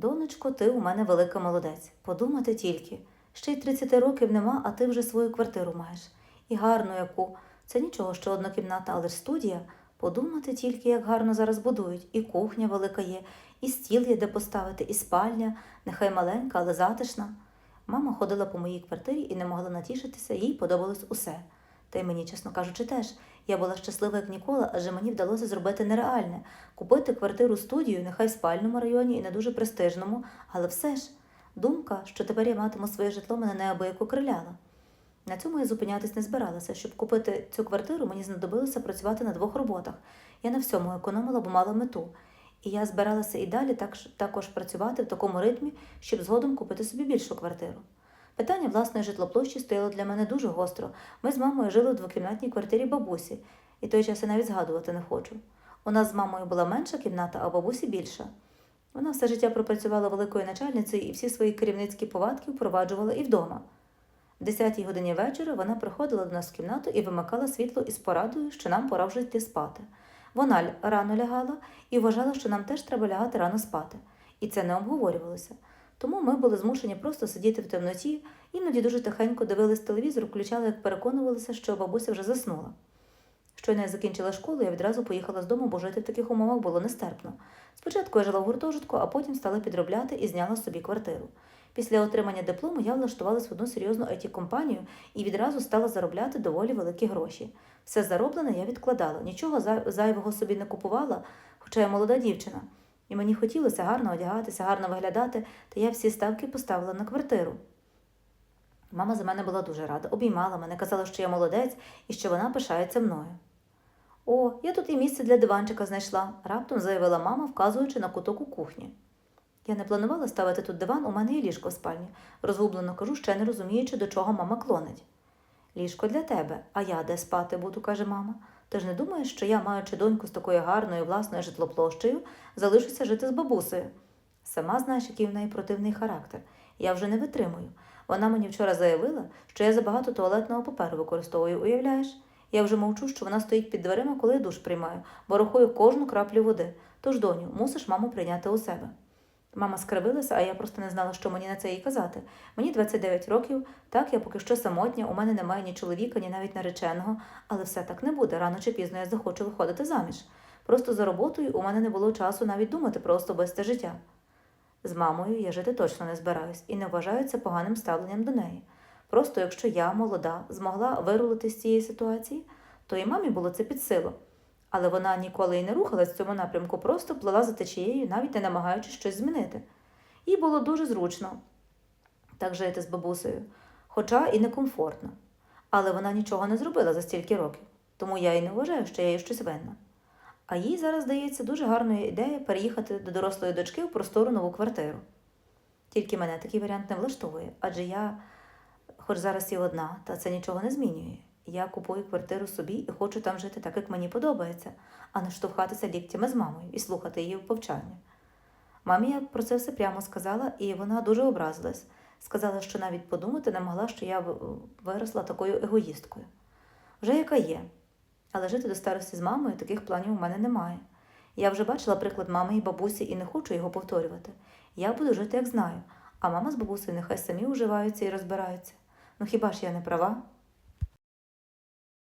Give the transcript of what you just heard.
Донечко, ти у мене велика молодець. Подумати тільки. Ще й 30 років нема, а ти вже свою квартиру маєш. І гарну яку. Це нічого, що однокімната, але ж студія. Подумати тільки, як гарно зараз будують. І кухня велика є, і стіл є де поставити, і спальня, нехай маленька, але затишна. Мама ходила по моїй квартирі і не могла натішитися, їй подобалось усе. Та й мені, чесно кажучи, теж. Я була щаслива як ніколи, адже мені вдалося зробити нереальне купити квартиру студію, нехай в спальному районі і не дуже престижному, але все ж думка, що тепер я матиму своє житло, мене неабияк окриляла. На цьому я зупинятись не збиралася. Щоб купити цю квартиру, мені знадобилося працювати на двох роботах. Я на всьому економила, бо мала мету. І я збиралася і далі також працювати в такому ритмі, щоб згодом купити собі більшу квартиру. Питання власної житлоплощі стояло для мене дуже гостро. Ми з мамою жили в двокімнатній квартирі бабусі, і той час я навіть згадувати не хочу. У нас з мамою була менша кімната, а бабусі більша. Вона все життя пропрацювала великою начальницею і всі свої керівницькі повадки впроваджувала і вдома. В 10 годині вечора вона приходила до нас в кімнату і вимикала світло із порадою, що нам пора вже йти спати. Вона рано лягала і вважала, що нам теж треба лягати рано спати. І це не обговорювалося. Тому ми були змушені просто сидіти в темноті, іноді дуже тихенько дивились телевізор, включали, як переконувалися, що бабуся вже заснула. Щойно я закінчила школу, я відразу поїхала з дому, бо жити в таких умовах було нестерпно. Спочатку я жила в гуртожитку, а потім стала підробляти і зняла собі квартиру. Після отримання диплому я влаштувалась в одну серйозну it компанію і відразу стала заробляти доволі великі гроші. Все зароблене я відкладала, нічого зайвого собі не купувала, хоча я молода дівчина. І мені хотілося гарно одягатися, гарно виглядати, та я всі ставки поставила на квартиру. Мама за мене була дуже рада, обіймала мене, казала, що я молодець і що вона пишається мною. О, я тут і місце для диванчика знайшла, раптом заявила мама, вказуючи на куток у кухні. Я не планувала ставити тут диван, у мене є ліжко в спальні. Розгублено кажу, ще не розуміючи, до чого мама клонить. Ліжко для тебе, а я де спати буду, каже мама. Ти ж не думаєш, що я, маючи доньку з такою гарною власною житлоплощею, залишуся жити з бабусею. Сама знаєш, який в неї противний характер. Я вже не витримую. Вона мені вчора заявила, що я забагато туалетного паперу використовую, уявляєш? Я вже мовчу, що вона стоїть під дверима, коли я душ приймаю, бо рахую кожну краплю води. Тож, доню, мусиш маму прийняти у себе. Мама скривилася, а я просто не знала, що мені на це їй казати. Мені 29 років, так я поки що самотня, у мене немає ні чоловіка, ні навіть нареченого, але все так не буде. Рано чи пізно я захочу виходити заміж. Просто за роботою у мене не було часу навіть думати про особисте життя. З мамою я жити точно не збираюсь і не вважаю це поганим ставленням до неї. Просто якщо я, молода, змогла вирулити з цієї ситуації, то і мамі було це під силу. Але вона ніколи й не рухалась в цьому напрямку, просто плила за течією, навіть не намагаючись щось змінити. Їй було дуже зручно так жити з бабусею, хоча і некомфортно. Але вона нічого не зробила за стільки років, тому я і не вважаю, що я їй щось винна. А їй зараз здається дуже гарною ідея переїхати до дорослої дочки в простору нову квартиру. Тільки мене такий варіант не влаштовує, адже я, хоч зараз і одна, та це нічого не змінює. Я купую квартиру собі і хочу там жити так, як мені подобається, а не штовхатися ліктями з мамою і слухати її повчання. Мамі я про це все прямо сказала, і вона дуже образилась. Сказала, що навіть подумати не могла, що я виросла такою егоїсткою. Вже яка є. Але жити до старості з мамою таких планів у мене немає. Я вже бачила приклад мами і бабусі і не хочу його повторювати. Я буду жити, як знаю, а мама з бабусею нехай самі уживаються і розбираються. Ну хіба ж я не права?